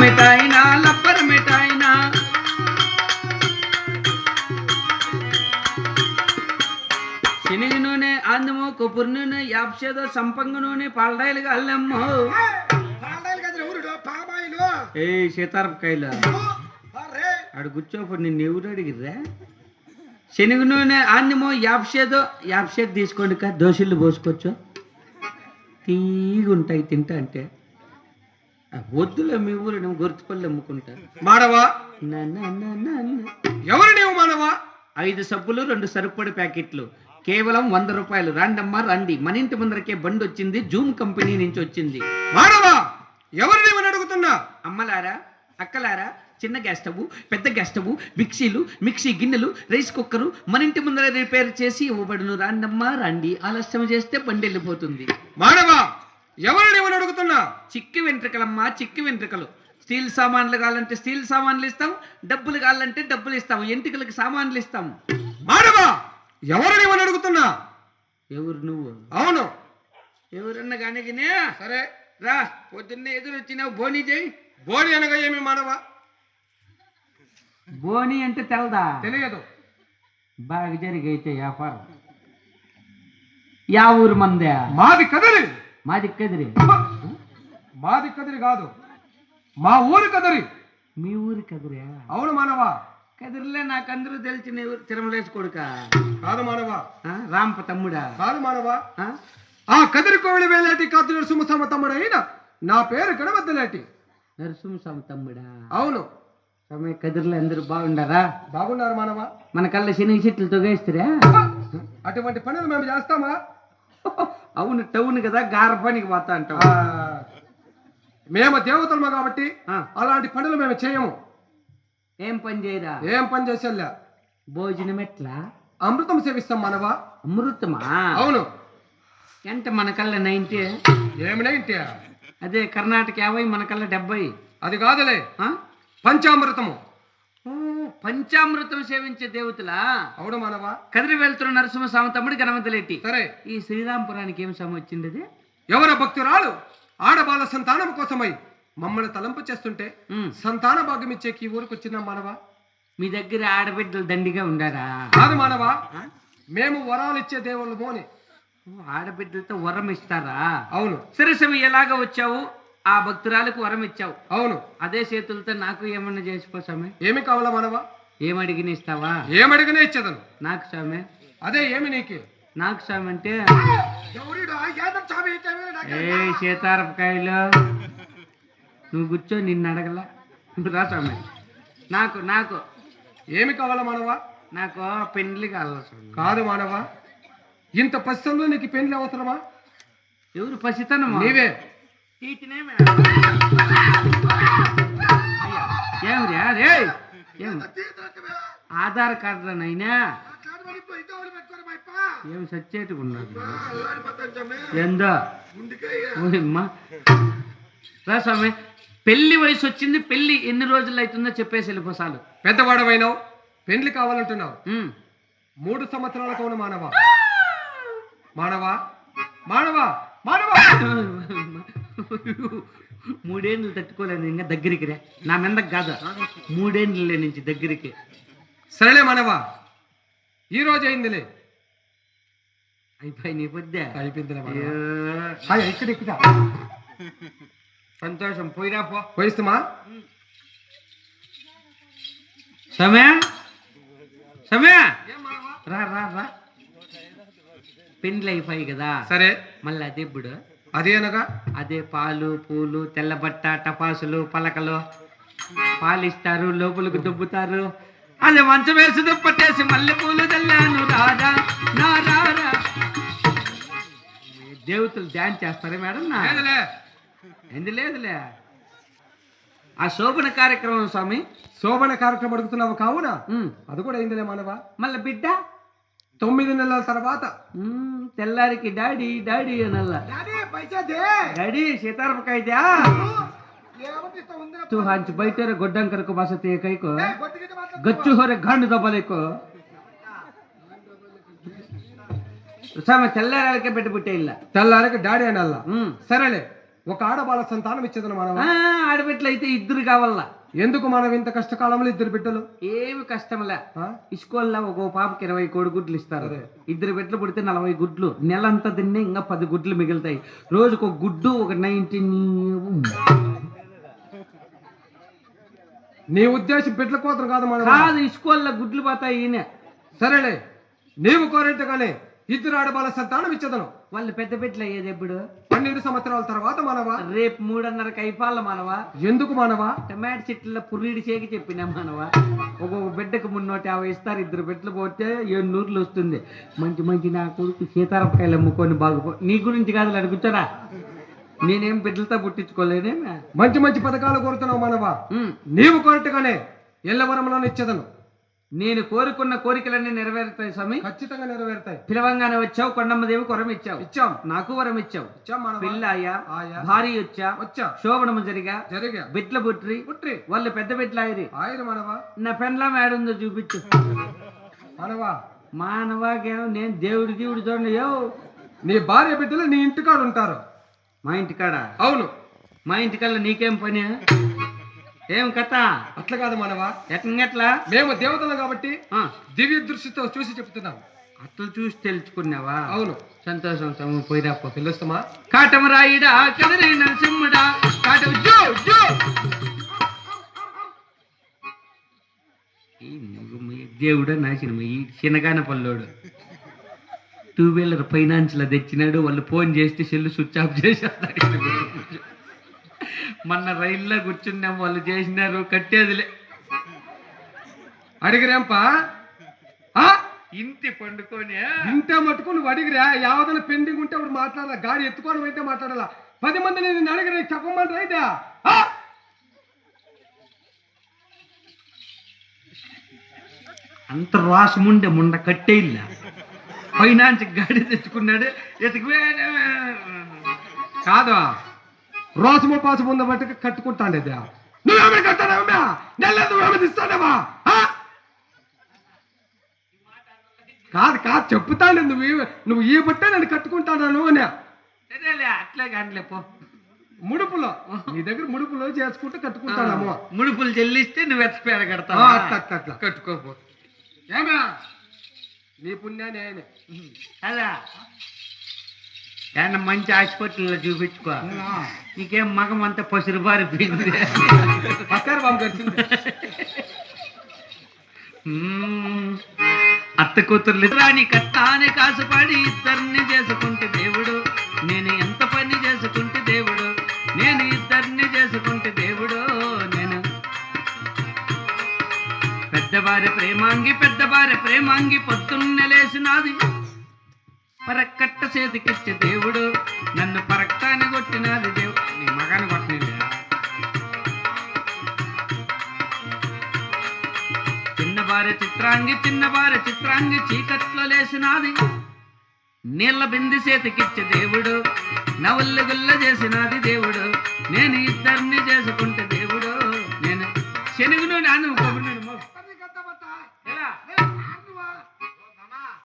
మిఠాయినా లబ్బర్ మిఠాయినా శనగ నూనె అందము కొబ్బరి నూనె యాప్సేదో సంపంగ నూనె పాలడాయిలుగా అల్లమ్మో ఏ సీతారపకాయలు? ఆడు కూర్చోప్పుడు నిన్ను ఎవరు అడిగిర్రా? శనగ నూనె ఆందమో యాప్సేదో యాప్సేది తీసుకోండి కా దోశలు పోసుకోవచ్చు. తీగుంటాయి తింటా అంటే. వద్దులే మీ ఊరు గుర్తుపల్లి అమ్ముకుంటా. మానవా? నా నా నా నా నా. ఎవరు నీవు మానవా? ఐదు సబ్బులు రెండు సరుపొడి ప్యాకెట్లు. కేవలం వంద రూపాయలు. రాండమ్మా రండి. మన ఇంటి ముందరకే బండి వచ్చింది జూమ్ కంపెనీ నుంచి వచ్చింది. మానవా? ఎవరు నీవు అడుగుతున్నా? అమ్మలారా అక్కలారా చిన్న గ్యాస్ స్టవ్ పెద్ద గ్యాస్ స్టవ్ మిక్సీలు మిక్సీ గిన్నెలు రైస్ కుక్కరు మన ఇంటి ముందర రిపేర్ చేసి ఇవ్వబడును. రాండమ్మా రండి. ఆలస్యం చేస్తే బండి వెళ్ళిపోతుంది. మానవా? ఎవరు నీవు అడుగుతున్నా? చిక్కి వెంట్రుకలమ్మా చిక్కి వెంట్రుకలు. స్టీల్ సామాన్లు కావాలంటే స్టీల్ సామాన్లు ఇస్తాం డబ్బులు కావాలంటే డబ్బులు ఇస్తాం ఎంటికలకి సామాన్లు ఇస్తాం. మానవా? ఎవరు నీవు అడుగుతున్నా? ఎవరు నువ్వు? అవును. ఎవరన్నా కానీ? సరే. రా పొద్దున్నే ఎదురు వచ్చినావు బోని చేయి. బోడి అనగా ఏమి మానవా? బోని అంటే తెలదా? తెలియదు. బాగా జరిగైతే వ్యాపారం. యా ఊరు మందే? మాది కదిరి. మాది కదిరి మాది కదిరి కాదు. మా ఊరు కదిరి. మీ ఊరు కదిరే? అవును మానవా. కదిరిలే నాకందరూ తెలిసిన తిరుమలేసి కొడుక. కాదు మానవా. రాంప తమ్ముడా. కాదు మానవా. ఆ? కదిరి కోవిలి వేలేటి కాదు నరసింహ తమ్ముడైన నా పేరు గణవద్దలేటి నరసింహస్వామి తమ్ముడా. అవును. సమయ కదిరిలో అందరూ బాగుండారా? బాగున్నారు మానవా. మన కళ్ళ శనగ చెట్లు తొగేస్తారా? అటువంటి పనులు మేము చేస్తామా? అవును టౌన్ కదా గార పనికి పోతా అంటావు. మేము దేవతలము కాబట్టి అలాంటి పనులు మేము చేయము. ఏం పని చేయరా ఏం పని చేసేలా భోజనం ఎట్లా? అమృతం సేవిస్తాం మానవా. అమృతమా? అవును. ఎంత మన కళ్ళ నైన్టీ ఏమినే ఇంటి అదే కర్ణాటక యాభై మన కళ్ళ డెబ్బై. అది కాదులే? పంచామృతము. పంచామృతం సేవించే దేవతలా? అవును మానవా. కదిరి వెళ్తున్న నరసింహ స్వామి తమ్ముడు గణమతలేటి సరే. ఈ శ్రీరాంపురానికి ఏం స్వామి వచ్చింది? ఎవర భక్తురాలు? ఆడబాల సంతానం కోసమై మమ్మల్ని తలంపు చేస్తుంటే సంతాన భాగ్యం ఇచ్చే ఈ ఊరికి వచ్చిన మానవా? మీ దగ్గర ఆడబిడ్డలు దండిగా ఉండారా? కాదు మానవా? మేము వరాలు ఇచ్చే దేవుళ్ళము అని. ఓ, ఆడబిడ్డలతో వరం ఇస్తారా? అవును. సరే స్వామి ఎలాగ వచ్చావు? ఆ భక్తురాలకు వరం ఇచ్చావు. అవును. అదే చేతులతో నాకు ఏమన్నా చేసిపో స్వామి. ఏమి కావాలా మానవా? ఏమడిగిన ఇస్తావా? ఏమడిగినా ఇచ్చేదను. నాకు స్వామి. అదే ఏమి నీకు? నాకు స్వామి అంటే? ఏ సీతారపకాయలు? నువ్వు కూర్చో నిన్ను అడగల. రా స్వామి. నాకు నాకు. ఏమి కావాలా మానవా? నాకు పెండ్లి కావాలి స్వామి. కాదు మానవా. ఇంత పశ్చిమంలో నీకు పెళ్ళి అవసరమా? ఎవరు పసితనమా? నీవే. ఏమిరా రే ఆధార్ కార్డు నైనా ఏం సచ్చేట్టుగా ఉన్నది ఎందో ఓయమ్మా. రా స్వామి పెళ్ళి వయసు వచ్చింది పెళ్ళి ఎన్ని రోజులు అవుతుందో చెప్పేసి వెళ్ళిపోసాలు పెద్దవాడవైనావు పెళ్ళి కావాలంటున్నావు. మూడు సంవత్సరాల కవును మానవా? మానవా? మానవా? మానవా? మూడేళ్ళు తట్టుకోలేదు ఇంకా దగ్గరికి రా. నా మీదకి కాదు. మూడేళ్ళ నుంచి దగ్గరికి. సరేలే మానవా ఈ రోజు అయిందిలే. అయిపోయి నీ పొద్దే. అయిపోయిందిలే ఇక్కడ ఇక్కడ సంతోషం. పోయిరా పో. పోయిస్తుమా? సమయ? సమయ? రా రా రా. పెండ్లు అయిపోయి కదా. సరే. మళ్ళీ అదే ఇప్పుడు. అదేనగా అదే పాలు పూలు తెల్లబట్ట టపాసులు పలకలు. పాలు ఇస్తారు లోపలికి దుబ్బుతారు. అదే మంచం వేసి దుప్పట్టేసి మల్లె పూలు తెల్లాను రారా నా రారా దేవతలు డ్యాన్స్ చేస్తారా మేడం నా? ఎందు లేదులే? ఆ శోభన కార్యక్రమం స్వామి. శోభన కార్యక్రమం అడుగుతున్నావు కావున. అది కూడా అయిందిలే మానవా? మళ్ళీ బిడ్డ? ತುಂಬಿದನೆಲ್ಲ ಸರ್ಬಾತ ಹ್ಮ್ ತೆಲ್ಲಾರಿಕೆ ಡ್ಯಾಡಿ ಡ್ಯಾಡಿ ಏನಲ್ಲ. ಡ್ಯಾಡಿ ಶೀತಾರ್ಬೇಕಾಯ್ತ್ಯಾ ತೂ ಹಂಚ್ ಬೈತಾರೆ ಗೊಡ್ಡಂ ಕರ್ಕೋ ಬಾಸತಿ ಕೈಕು. ಗಚ್ಚು ಹೊರ ಗಂಡು ದಬ್ಬಲೇಕು. ಸಾಮ ತೆಲ್ಲಾರಿಕೆ ಬಿಟ್ಟು ಬಿಟ್ಟೆ ಇಲ್ಲ. ತೆಲ್ಲಾರಿಕೆ ಡ್ಯಾಡಿ ಏನಲ್ಲ. ಹ್ಮ್. ಸರಳೆ. ఒక ఆడబాల సంతానం ఇచ్చేదను ఆ, మనవా? ఆడబిడ్డలు అయితే ఇద్దరు కావాలా? ఎందుకు మనం ఇంత కష్టకాలంలో ఇద్దరు బిడ్డలు? ఏమి కష్టంలే? ఇస్కూల్లో ఒక పాపకి ఇరవై కోడి గుడ్లు ఇస్తారు. ఇద్దరు బిడ్డలు పుడితే నలభై గుడ్లు. నెలంతా తిన్నే ఇంకా పది గుడ్లు మిగులుతాయి. రోజుకు ఒక గుడ్డు ఒక నైన్టీన్ నీ ఉద్దేశం బిడ్డల కోసం కాదు మనవా? కాదు ఇస్కూల్లో గుడ్లు పోతాయి ఈయన. సరేలే. నీవు కోరినట్టుగానే ఇద్దరు ఆడబాల సంతానం ఇచ్చేదను. వాళ్ళు పెద్ద బిడ్డలు అయ్యేది ఎప్పుడు? పన్నెండు సంవత్సరాల తర్వాత మనవా? రేపు మూడున్నరకు అయిపోవాలి మనవా? ఎందుకు మానవా? టమాటో చెట్ల పుర్రీడి చేకి చెప్పినా మనవా? ఒక్కొక్క బిడ్డకు మున్నూట యాభై ఇస్తారు ఇద్దరు బిడ్డలు పోతే ఏడు నూరులు వస్తుంది. మంచి మంచి నా కొడుకు సీతారపకాయలు అమ్ముకొని బాగుపో నీ గురించి కాదు అడుగుతారా నేనేం బిడ్డలతో పుట్టించుకోలేనే మంచి మంచి పథకాలు కోరుతున్నావు మనవా. నీవు కోరినట్టుగానే ఎల్లవరంలో ఇచ్చేదను. నేను కోరుకున్న కోరికలన్నీ నెరవేరుతాయి స్వామి. ఖచ్చితంగా నెరవేరుతాయి. పిలవంగానే వచ్చావు కొండమ్మదేవి వరం ఇచ్చావు ఇచ్చాం. నాకు వరం ఇచ్చావు ఇచ్చాం మనవా పిల్ల అయ్యా ఆయా. భార్య వచ్చా వచ్చా. శోభనము జరిగా జరిగా. బిడ్ల పుట్రి పుట్రి. వాళ్ళు పెద్ద బిడ్డలు ఆయరి ఆయన మనవా. నా పెండ్లా మేడుందో చూపించు. మనవా. మానవాకేమో నేను దేవుడి దేవుడు చూడండి నీ భార్య బిడ్డలు నీ ఇంటికాడు ఉంటారు మా ఇంటికాడ? అవును. మా ఇంటికల్లా నీకేం పని? ఏం కథ? అట్లా కాదు మనవా. ఎట్లా మేము దేవతలు కాబట్టి దివ్య దృష్టితో చూసి చెప్తున్నాం. అట్లా చూసి తెలుసుకున్నావా? అవును. సంతోషం సమ పోయిరా పో. తెలుస్తామా? కాటమరాయుడా కదరి నరసింహుడా. కాట జో జో. దేవుడా ఈ చిన్నగాన పల్లోడు. టూ వీలర్ ఫైనాన్స్లో తెచ్చినాడు. వాళ్ళు ఫోన్ చేస్తే సెల్లు స్విచ్ ఆఫ్ చేసేస్తాడు. మొన్న రైల్లో కూర్చున్నాం వాళ్ళు చేసినారు కట్టేదిలే. అడిగిరేంపా? ఆ? ఇంటి పండుకొని ఇంతే మట్టుకు నువ్వు అడిగిరా? యావదన పెండింగ్ ఉంటే అప్పుడు మాట్లాడాలా గాడి ఎత్తుకొని అయితే మాట్లాడాలా? పది మంది నేను అడిగిన చెప్పమని రైతా ఆ? అంత రాసముండే ముండ కట్టేయిల్ల. ఫైనాన్స్ గాడి తెచ్చుకున్నాడు ఎతికి కాదా? రోసము పాసము ఉన్న బట్టి కట్టుకుంటాండేది? నువ్వేమైనా కట్టానమ్మా నెల నువ్వేమైనా ఇస్తానమ్మా ఆ? కాదు కాదు చెప్తాను నువ్వు నువ్వు ఈ బట్టే నేను కట్టుకుంటాను అని. అట్లే కానిలే పో. ముడుపులో నీ దగ్గర ముడుపులో చేసుకుంటూ కట్టుకుంటానమ్మా. ముడుపులు చెల్లిస్తే నువ్వు ఎత్తపేడ కడతావా? అట్లా అట్లా అట్లా. కట్టుకోపో. ఏమా? నీ పుణ్యాన్ని అలా ఏమన్నా మంచి హాస్పిటల్లో చూపించుకో. నీకేం మగం అంతా పసురు పారిపోయింది. పక్కారు బాబు కలిసింది మ్మ్. అత్త కూతుర్లు రాని కట్టాని కాసుపడి ఇద్దరిని చేసుకుంటే దేవుడు. నేను ఎంత పని చేసుకుంటే దేవుడు. నేను ఇద్దరిని చేసుకుంటే దేవుడు. నేను పెద్దవారి ప్రేమాంగి పెద్దవారి ప్రేమాంగి పొద్దున్నే లేచినాది. పరక్కట్ట చేతికిచ్చే దేవుడు. నన్ను పరక్కాన్ని కొట్టినది దేవుడు నీ మగాన్ని కొట్టినలే చిన్న భార్య చిత్రాంగి చిన్న భార్య చిత్రాంగి చీకట్లో లేచినాది. నీళ్ళ బింది చేతికిచ్చే దేవుడు. నవల్లు గుల్ల చేసినది దేవుడు. నేను ఇద్దరిని చేసుకుంటే దేవుడు. నేను శనుగును నాన్న